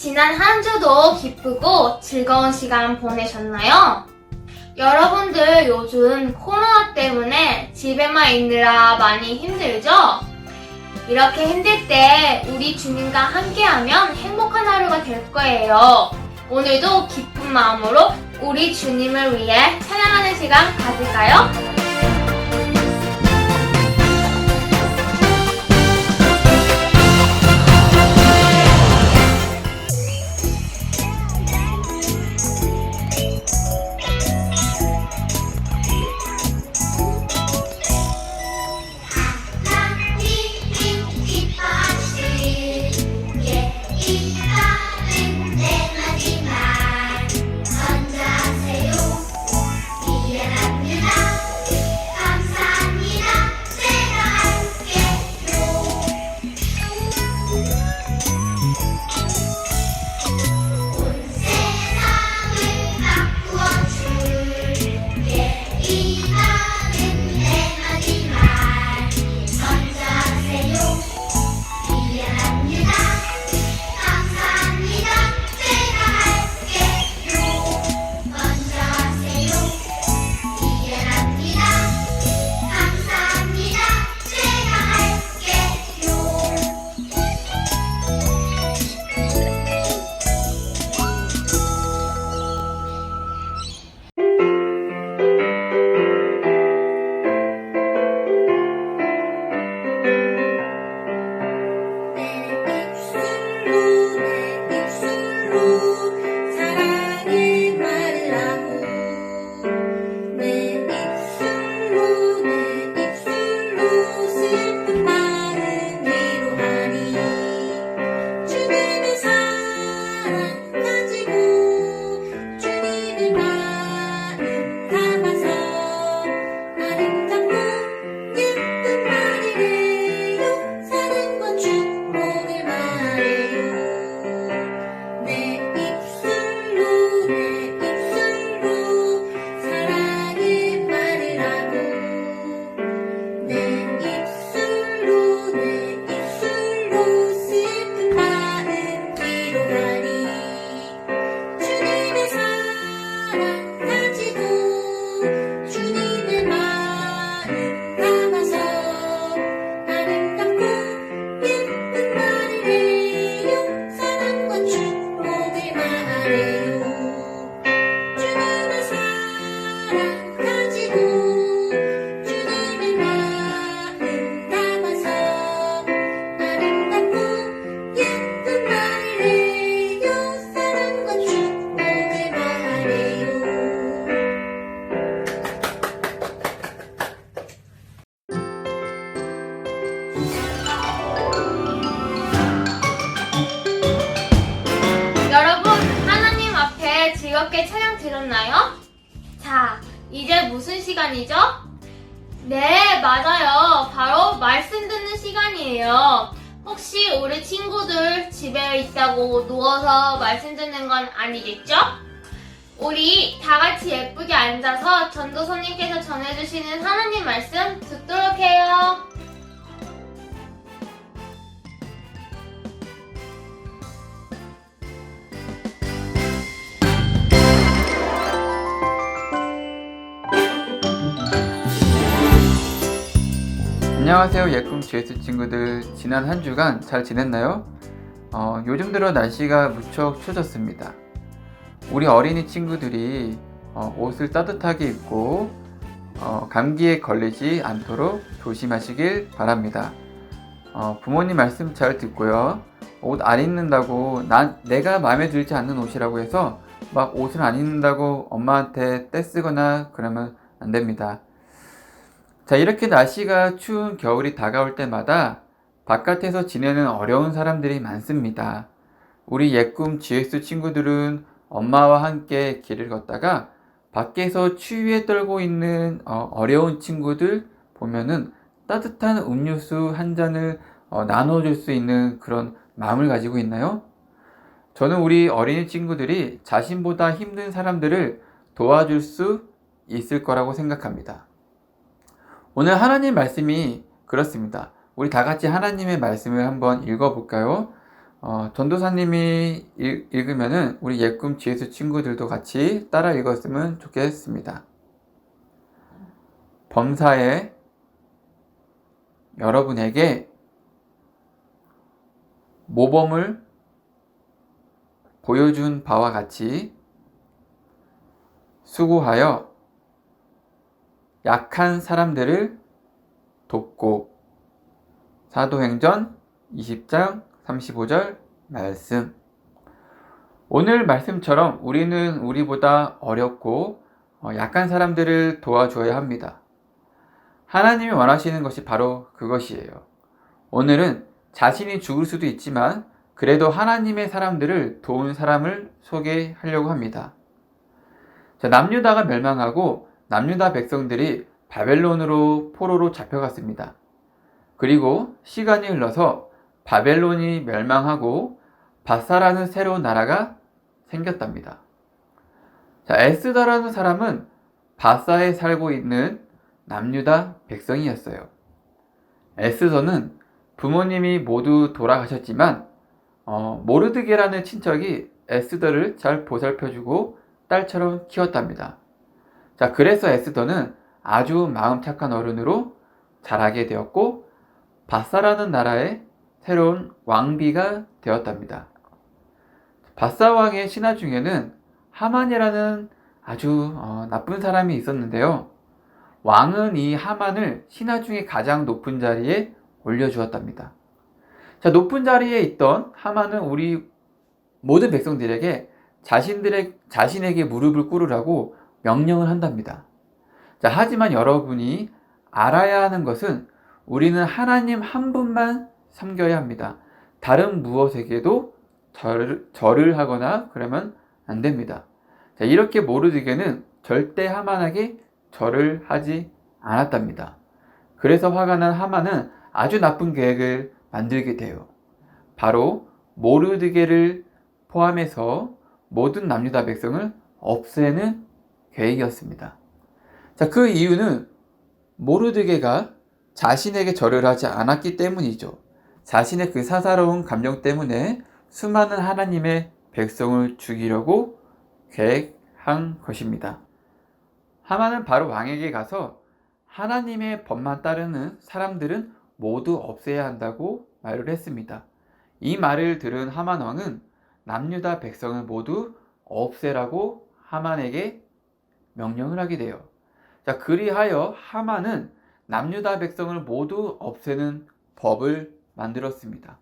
지난 한 주도 기쁘고 즐거운 시간 보내셨나요? 여러분들 요즘 코로나 때문에 집에만 있느라 많이 힘들죠? 이렇게 힘들 때 우리 주님과 함께하면 행복한 하루가 될 거예요. 오늘도 기쁜 마음으로 우리 주님을 위해 찬양하는 시간 가질까요? 누워서 말씀 듣는 건 아니겠죠? 우리 다 같이 예쁘게 앉아서 전도사님께서 전해주시는 하나님 말씀 듣도록 해요. 안녕하세요 예꿈 GS 친구들 지난 한 주간 잘 지냈나요? 어, 요즘 들어 날씨가 무척 추워졌습니다. 우리 어린이 친구들이 어, 옷을 따뜻하게 입고 어, 감기에 걸리지 않도록 조심하시길 바랍니다. 어, 부모님 말씀 잘 듣고요. 옷 안 입는다고 난 내가 마음에 들지 않는 옷이라고 해서 막 옷을 안 입는다고 엄마한테 떼쓰거나 그러면 안 됩니다. 자, 이렇게 날씨가 추운 겨울이 다가올 때마다 바깥에서 지내는 어려운 사람들이 많습니다. 우리 예꿈 GS 친구들은 엄마와 함께 길을 걷다가 밖에서 추위에 떨고 있는 어, 려운 친구들 보면은 따뜻한 음료수 한 잔을 어, 나눠줄 수 있는 그런 마음을 가지고 있나요? 저는 우리 어린이 친구들이 자신보다 힘든 사람들을 도와줄 수 있을 거라고 생각합니다. 오늘 하나님 말씀이 그렇습니다. 우리 다 같이 하나님의 말씀을 한번 읽어볼까요? 어, 전도사님이 읽, 읽으면은 우리 예꿈 지혜수 친구들도 같이 따라 읽었으면 좋겠습니다. 범사에 여러분에게 모범을 보여준 바와 같이 수고하여 약한 사람들을 돕고 사도행전 20장 35절 말씀 오늘 말씀처럼 우리는 우리보다 어렵고 어, 약한 사람들을 도와줘야 합니다. 하나님이 원하시는 것이 바로 그것이에요. 오늘은 자신이 죽을 수도 있지만 그래도 하나님의 사람들을 도운 사람을 소개하려고 합니다. 자, 남유다가 멸망하고 남유다 백성들이 바벨론으로 포로로 잡혀갔습니다. 그리고 시간이 흘러서 바벨론이 멸망하고 바사라는 새로운 나라가 생겼답니다. 자, 에스더라는 사람은 바사에 살고 있는 남유다 백성이었어요. 에스더는 부모님이 모두 돌아가셨지만 어, 모르드게라는 친척이 에스더를 잘 보살펴주고 딸처럼 키웠답니다. 자, 그래서 에스더는 아주 마음 착한 어른으로 자라게 되었고 바사라는 나라의 새로운 왕비가 되었답니다. 바사 왕의 신하 중에는 하만이라는 아주 어, 나쁜 사람이 있었는데요. 왕은 이 하만을 신하 중에 가장 높은 자리에 올려주었답니다. 자, 높은 자리에 있던 하만은 우리 모든 백성들에게 자신들의, 자신에게 무릎을 꿇으라고 명령을 한답니다. 자, 하지만 여러분이 알아야 하는 것은 우리는 하나님 한 분만 섬겨야 합니다. 다른 무엇에게도 절을, 절을 하거나 그러면 안 됩니다. 자, 이렇게 모르드게는 절대 하만에게 절을 하지 않았답니다. 그래서 화가 난 하만은 아주 나쁜 계획을 만들게 돼요. 바로 모르드게를 포함해서 모든 남유다 백성을 없애는 계획이었습니다. 자, 그 이유는 모르드게가 자신에게 절을 하지 않았기 때문이죠. 자신의 그 사사로운 감정 때문에 수많은 하나님의 백성을 죽이려고 계획한 것입니다. 하만은 바로 왕에게 가서 하나님의 법만 따르는 사람들은 모두 없애야 한다고 말을 했습니다. 이 말을 들은 하만 왕은 남유다 백성을 모두 없애라고 하만에게 명령을 하게 돼요. 자, 그리하여 하만은 남유다 백성을 모두 없애는 법을 만들었습니다.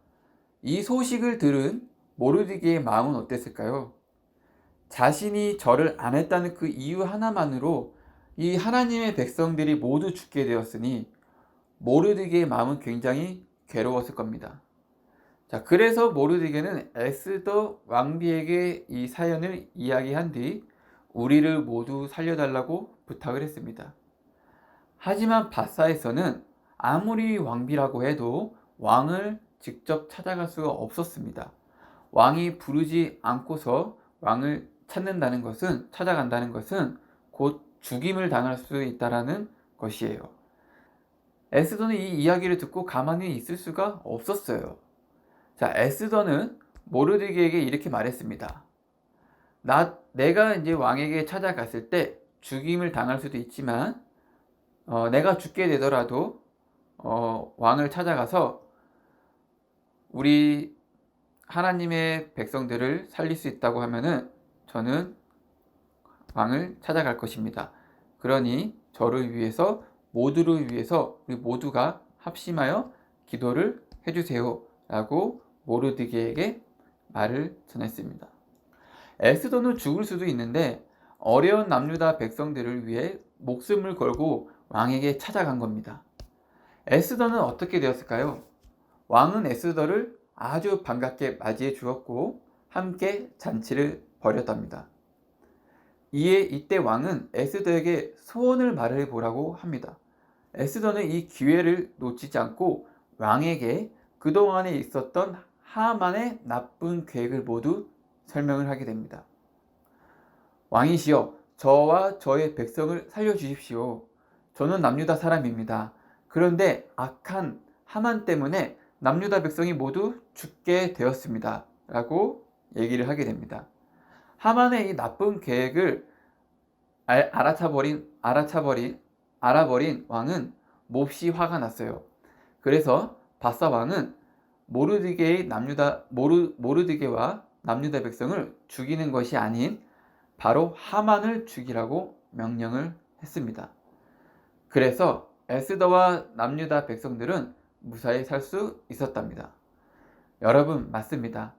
이 소식을 들은 모르드게의 마음은 어땠을까요? 자신이 절을 안 했다는 그 이유 하나만으로 이 하나님의 백성들이 모두 죽게 되었으니 모르드게의 마음은 굉장히 괴로웠을 겁니다. 자, 그래서 모르드게는 에스더 왕비에게 이 사연을 이야기한 뒤 우리를 모두 살려달라고 부탁을 했습니다. 하지만 바사에서는 아무리 왕비라고 해도 왕을 직접 찾아갈 수가 없었습니다. 왕이 부르지 않고서 왕을 찾는다는 것은 찾아간다는 것은 곧 죽임을 당할 수 있다라는 것이에요. 에스더는 이 이야기를 듣고 가만히 있을 수가 없었어요. 자, 에스더는 모르드게에게 이렇게 말했습니다. 나 내가 이제 왕에게 찾아갔을 때 죽임을 당할 수도 있지만 어, 내가 죽게 되더라도 어, 왕을 찾아가서 우리 하나님의 백성들을 살릴 수 있다고 하면은 저는 왕을 찾아갈 것입니다. 그러니 저를 위해서 모두를 위해서 우리 모두가 합심하여 기도를 해주세요. 라고 모르드게에게 말을 전했습니다. 에스더는 죽을 수도 있는데 어려운 남유다 백성들을 위해 목숨을 걸고 왕에게 찾아간 겁니다. 에스더는 어떻게 되었을까요? 왕은 에스더를 아주 반갑게 맞이해 주었고 함께 잔치를 벌였답니다. 이에 이때 왕은 에스더에게 소원을 말해 보라고 합니다. 에스더는 이 기회를 놓치지 않고 왕에게 그동안에 있었던 하만의 나쁜 계획을 모두 설명을 하게 됩니다. 왕이시여, 저와 저의 백성을 살려주십시오. 저는 남유다 사람입니다. 그런데 악한 하만 때문에 남유다 백성이 모두 죽게 되었습니다. 라고 얘기를 하게 됩니다. 하만의 이 나쁜 계획을 알, 알아차버린, 알아차버린, 알아버린 왕은 몹시 화가 났어요. 그래서 바사 왕은 모르드게의 남유다, 모르, 모르드게와 남유다 백성을 죽이는 것이 아닌 바로 하만을 죽이라고 명령을 했습니다. 그래서 에스더와 남유다 백성들은 무사히 살 수 있었답니다. 여러분, 맞습니다.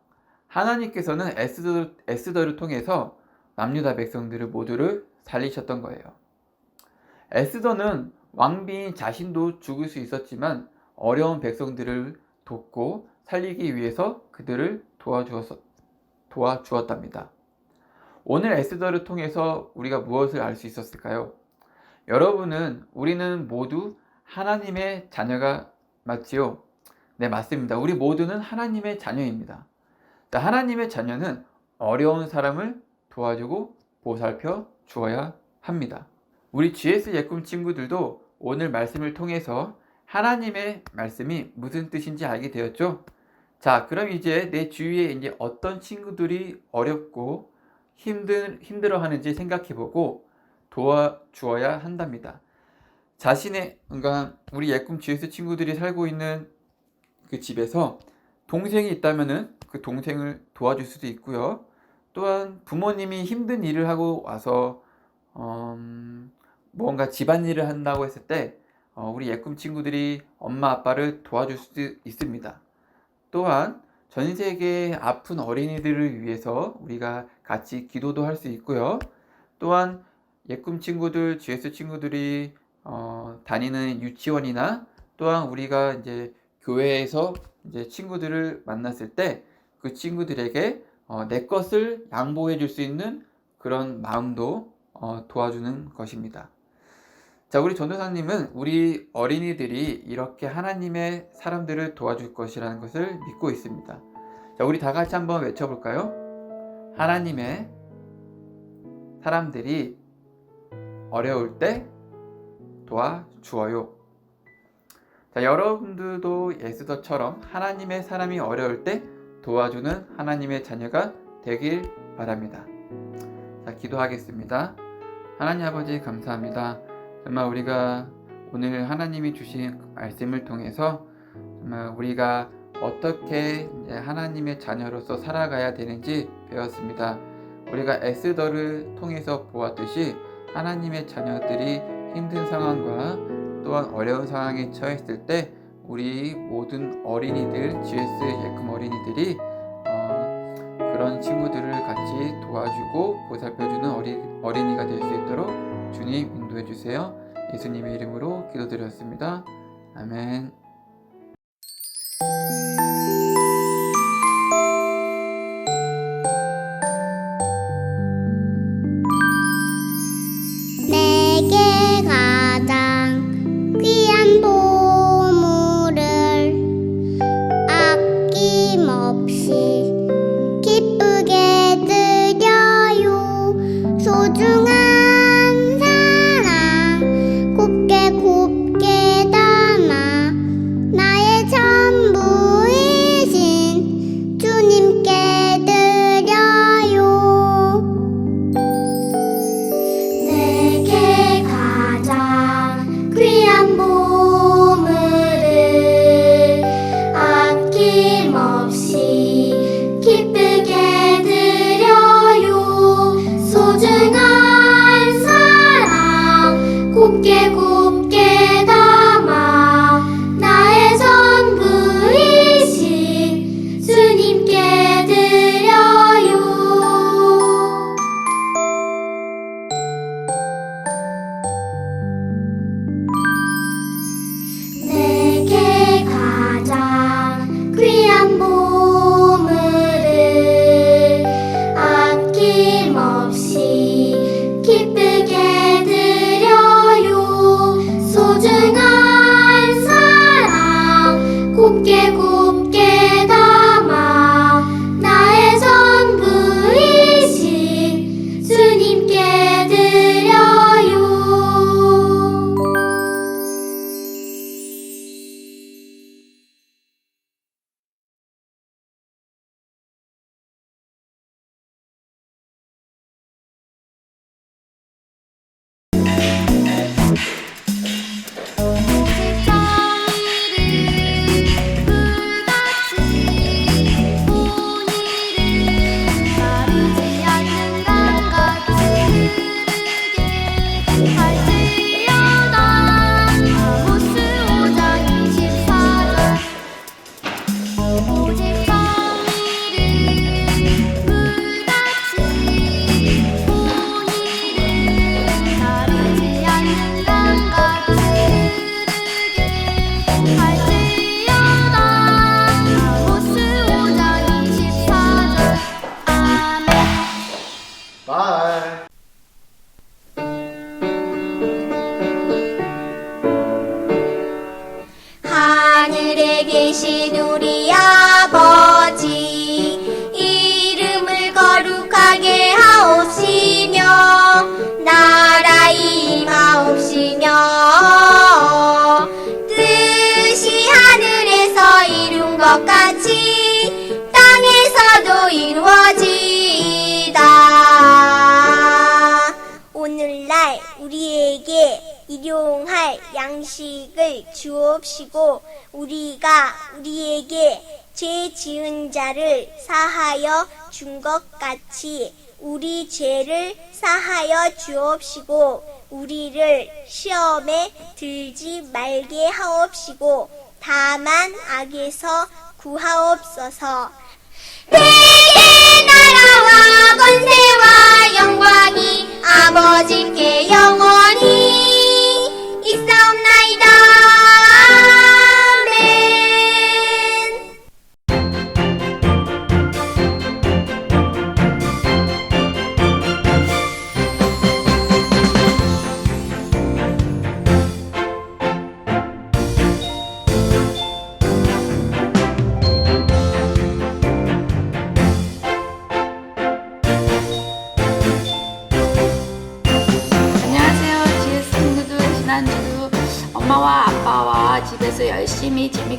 하나님께서는 에스더, 에스더를 통해서 남유다 백성들을 모두를 살리셨던 거예요. 에스더는 왕비인 자신도 죽을 수 있었지만 어려운 백성들을 돕고 살리기 위해서 그들을 도와주었, 도와주었답니다. 오늘 에스더를 통해서 우리가 무엇을 알 수 있었을까요? 여러분은 우리는 모두 하나님의 자녀가 맞지요? 네, 맞습니다. 우리 모두는 하나님의 자녀입니다. 자, 하나님의 자녀는 어려운 사람을 도와주고 보살펴 주어야 합니다. 우리 GS 예꿈 친구들도 오늘 말씀을 통해서 하나님의 말씀이 무슨 뜻인지 알게 되었죠? 자, 그럼 이제 내 주위에 이제 어떤 친구들이 어렵고 힘들, 힘들어 하는지 생각해 보고 도와주어야 한답니다. 자신의, 그러니까 우리 예꿈 GS 친구들이 살고 있는 그 집에서 동생이 있다면은 그 동생을 도와줄 수도 있고요. 또한 부모님이 힘든 일을 하고 와서 음, 뭔가 집안일을 한다고 했을 때 어, 우리 예꿈 친구들이 엄마 아빠를 도와줄 수도 있습니다. 또한 전 세계의 아픈 어린이들을 위해서 우리가 같이 기도도 할 수 있고요. 또한 예꿈 친구들, GS 친구들이 어, 다니는 유치원이나 또한 우리가 이제 교회에서 이제 친구들을 만났을 때 그 친구들에게 어, 내 것을 양보해 줄 수 있는 그런 마음도 어, 도와주는 것입니다. 자, 우리 전도사님은 우리 어린이들이 이렇게 하나님의 사람들을 도와줄 것이라는 것을 믿고 있습니다. 자, 우리 다 같이 한번 외쳐볼까요? 하나님의 사람들이 어려울 때 도와주어요. 자, 여러분들도 예수더처럼 하나님의 사람이 어려울 때 도와주는 하나님의 자녀가 되길 바랍니다. 자, 기도하겠습니다. 하나님 아버지 감사합니다. 정말 우리가 오늘 하나님이 주신 말씀을 통해서 정말 우리가 어떻게 하나님의 자녀로서 살아가야 되는지 배웠습니다. 우리가 에스더를 통해서 보았듯이 하나님의 자녀들이 힘든 상황과 또한 어려운 상황에 처했을 때 우리 모든 어린이들, GS 예금 어린이들이 어, 그런 친구들을 같이 도와주고 보살펴주는 어린, 어린이가 될 수 있도록 주님 인도해 주세요. 예수님의 이름으로 기도드렸습니다. 아멘. 양식을 주옵시고 우리가 우리에게 죄 지은 자를 사하여 준 것 같이 우리 죄를 사하여 주옵시고 우리를 시험에 들지 말게 하옵시고 다만 악에서 구하옵소서. 내게 나라와 권세와 영광이 아버지께 영원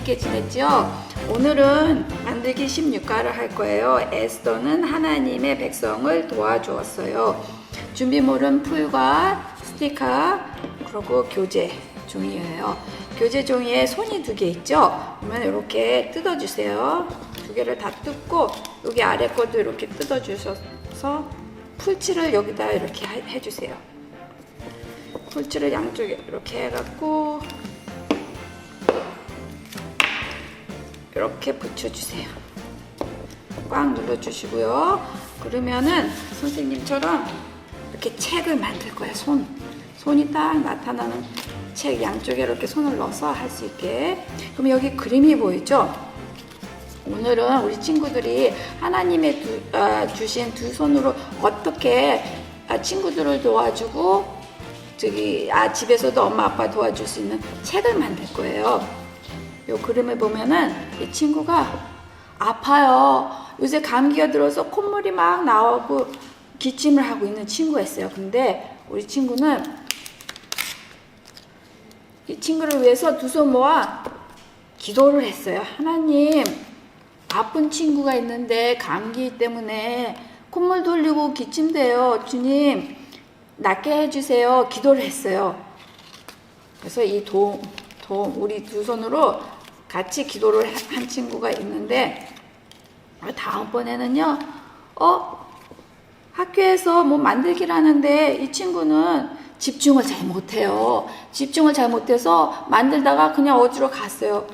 재밌게 지냈죠? 오늘은 만들기 16가를 할 거예요. 에스더는 하나님의 백성을 도와주었어요. 준비물은 풀과 스티커 그리고 교재 종이에요. 교재 종이에 손이 두 개 있죠? 그러면 이렇게 뜯어주세요. 두 개를 다 뜯고 여기 아래 것도 이렇게 뜯어주셔서 풀칠을 여기다 이렇게 해- 해주세요. 풀칠을 양쪽에 이렇게 해갖고 이렇게 붙여주세요. 꽉 눌러주시고요. 그러면은 선생님처럼 이렇게 책을 만들 거예요. 손. 손이 딱 나타나는 책 양쪽에 이렇게 손을 넣어서 할 수 있게. 그럼 여기 그림이 보이죠? 오늘은 우리 친구들이 하나님의 두- 아, 주신 두 손으로 어떻게 아, 친구들을 도와주고 저기 아 집에서도 엄마 아빠 도와줄 수 있는 책을 만들 거예요. 요 그림을 보면은 이 친구가 아파요. 요새 감기가 들어서 콧물이 막 나오고 기침을 하고 있는 친구였어요. 근데 우리 친구는 이 친구를 위해서 두 손 모아 기도를 했어요. 하나님, 아픈 친구가 있는데 감기 때문에 콧물 돌리고 기침돼요. 주님, 낫게 해주세요. 기도를 했어요. 그래서 이 도움, 도움, 우리 두 손으로 같이 기도를 한 친구가 있는데, 아, 다음번에는요, 어, 학교에서 뭐 만들기를 하는데 이 친구는 집중을 잘 못해요. 집중을 잘 못해서 만들다가 그냥 어디로 갔어요.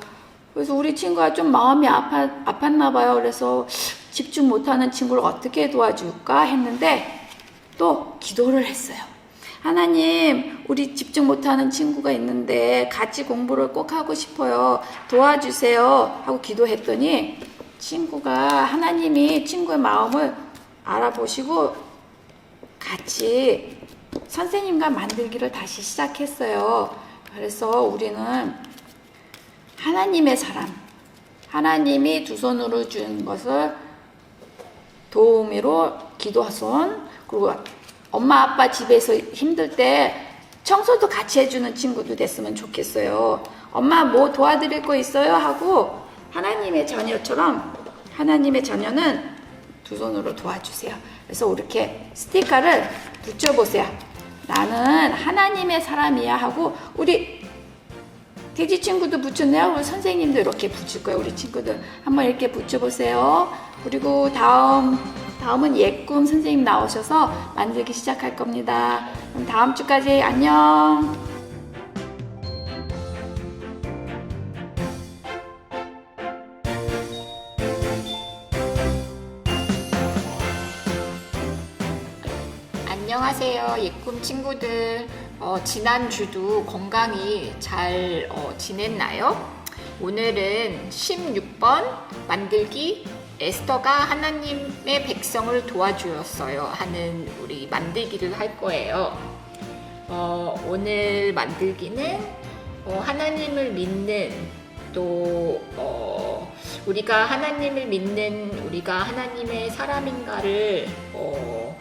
그래서 우리 친구가 좀 마음이 아파, 아팠나 봐요. 그래서 집중 못하는 친구를 어떻게 도와줄까 했는데 또 기도를 했어요. 하나님, 우리 집중 못하는 친구가 있는데 같이 공부를 꼭 하고 싶어요. 도와주세요. 하고 기도했더니 친구가 하나님이 친구의 마음을 알아보시고 같이 선생님과 만들기를 다시 시작했어요. 그래서 우리는 하나님의 사람, 하나님이 두 손으로 준 것을 도우미로 기도손, 그리고 엄마 아빠 집에서 힘들 때 청소도 같이 해주는 친구도 됐으면 좋겠어요. 엄마 뭐 도와드릴 거 있어요? 하고 하나님의 자녀처럼 하나님의 자녀는 두 손으로 도와주세요. 그래서 이렇게 스티커를 붙여보세요. 나는 하나님의 사람이야 하고 우리 돼지 친구도 붙였네요. 우리 선생님도 이렇게 붙일 거예요. 우리 친구들 한번 이렇게 붙여보세요. 그리고 다음 다음은 예꿈 선생님 나오셔서 만들기 시작할 겁니다. 그럼 다음 주까지 안녕. 안녕하세요, 예꿈 친구들. 어, 지난주도 건강히 잘 어, 지냈나요? 오늘은 16번 만들기 에스더가 하나님의 백성을 도와주었어요 하는 우리 만들기를 할 거예요. 어, 오늘 만들기는 어, 하나님을 믿는 또 어, 우리가 하나님을 믿는 우리가 하나님의 사람인가를 어,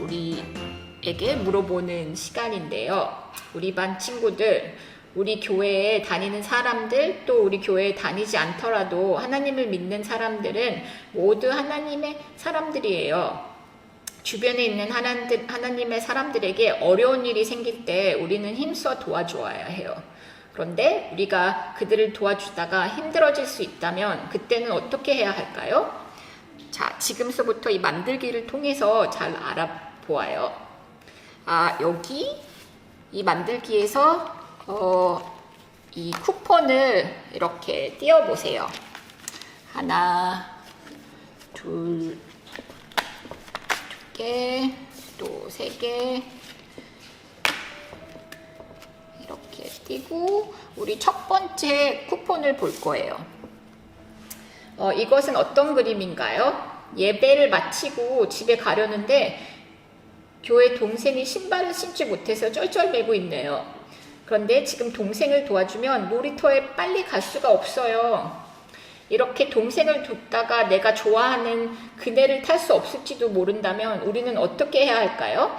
우리에게 물어보는 시간인데요. 우리 반 친구들, 우리 교회에 다니는 사람들, 또 우리 교회에 다니지 않더라도 하나님을 믿는 사람들은 모두 하나님의 사람들이에요. 주변에 있는 하나님의 사람들에게 어려운 일이 생길 때 우리는 힘써 도와주어야 해요. 그런데 우리가 그들을 도와주다가 힘들어질 수 있다면 그때는 어떻게 해야 할까요? 자, 지금서부터 이 만들기를 통해서 잘 알아보아요. 아, 여기 이 만들기에서 어, 이 쿠폰을 이렇게 띄워 보세요. 하나, 둘, 두 개, 또 세 개. 이렇게 띄고 우리 첫 번째 쿠폰을 볼 거예요. 어, 이것은 어떤 그림인가요? 예배를 마치고 집에 가려는데 교회 동생이 신발을 신지 못해서 쩔쩔매고 있네요. 그런데 지금 동생을 도와주면 놀이터에 빨리 갈 수가 없어요. 이렇게 동생을 뒀다가 내가 좋아하는 그네를 탈 수 없을지도 모른다면 우리는 어떻게 해야 할까요?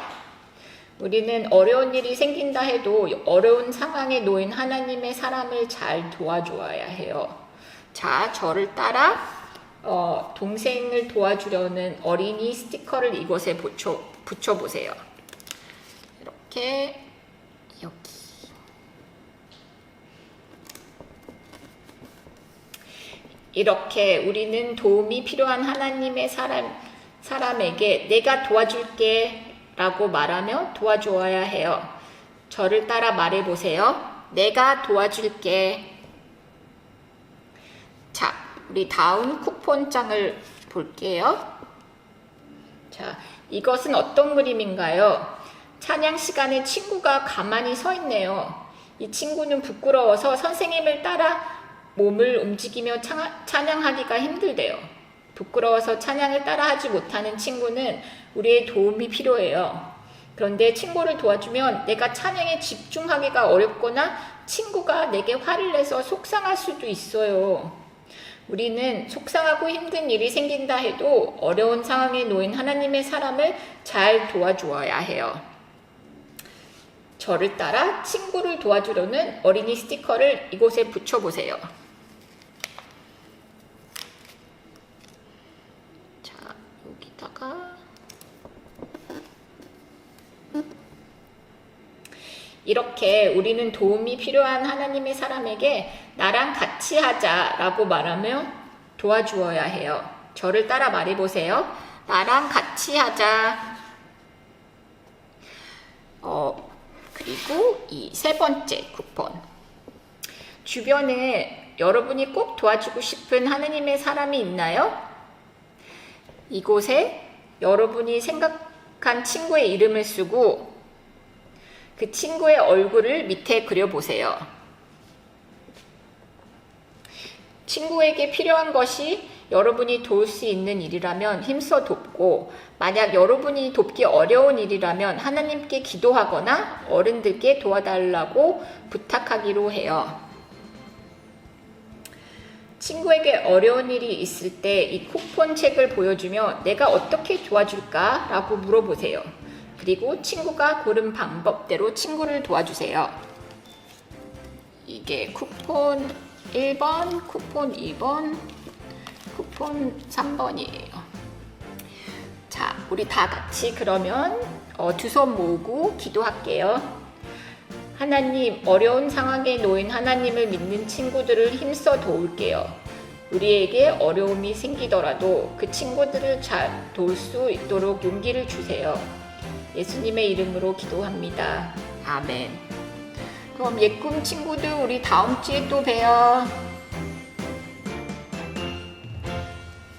우리는 어려운 일이 생긴다 해도 어려운 상황에 놓인 하나님의 사람을 잘 도와주어야 해요. 자, 저를 따라 어, 동생을 도와주려는 어린이 스티커를 이곳에 붙여, 붙여보세요. 이렇게 여기 이렇게 우리는 도움이 필요한 하나님의 사람, 사람에게 내가 도와줄게 라고 말하며 도와주어야 해요. 저를 따라 말해보세요. 내가 도와줄게. 자, 우리 다음 쿠폰장을 볼게요. 자, 이것은 어떤 그림인가요? 찬양 시간에 친구가 가만히 서 있네요. 이 친구는 부끄러워서 선생님을 따라 몸을 움직이며 찬- 찬양하기가 힘들대요. 부끄러워서 찬양을 따라하지 못하는 친구는 우리의 도움이 필요해요. 그런데 친구를 도와주면 내가 찬양에 집중하기가 어렵거나 친구가 내게 화를 내서 속상할 수도 있어요. 우리는 속상하고 힘든 일이 생긴다 해도 어려운 상황에 놓인 하나님의 사람을 잘 도와주어야 해요. 저를 따라 친구를 도와주려는 어린이 스티커를 이곳에 붙여보세요. 자, 여기다가 이렇게 우리는 도움이 필요한 하나님의 사람에게 나랑 같이 하자라고 말하며 도와주어야 해요. 저를 따라 말해보세요. 나랑 같이 하자. 어, 그리고 이 세 번째 쿠폰. 주변에 여러분이 꼭 도와주고 싶은 하나님의 사람이 있나요? 이곳에 여러분이 생각한 친구의 이름을 쓰고 그 친구의 얼굴을 밑에 그려보세요. 친구에게 필요한 것이 여러분이 도울 수 있는 일이라면 힘써 돕고, 만약 여러분이 돕기 어려운 일이라면 하나님께 기도하거나 어른들께 도와달라고 부탁하기로 해요. 친구에게 어려운 일이 있을 때 이 쿠폰 책을 보여주며 내가 어떻게 도와줄까? 라고 물어보세요. 그리고 친구가 고른 방법대로 친구를 도와주세요. 이게 쿠폰 1번, 쿠폰 2번, 쿠폰 3번이에요. 자, 우리 다 같이 그러면 어, 두 손 모으고 기도할게요. 하나님, 어려운 상황에 놓인 하나님을 믿는 친구들을 힘써 도울게요. 우리에게 어려움이 생기더라도 그 친구들을 잘 도울 수 있도록 용기를 주세요. 예수님의 이름으로 기도합니다. 아멘. 그럼 예꿈 친구들 우리 다음 주에 또 봬요.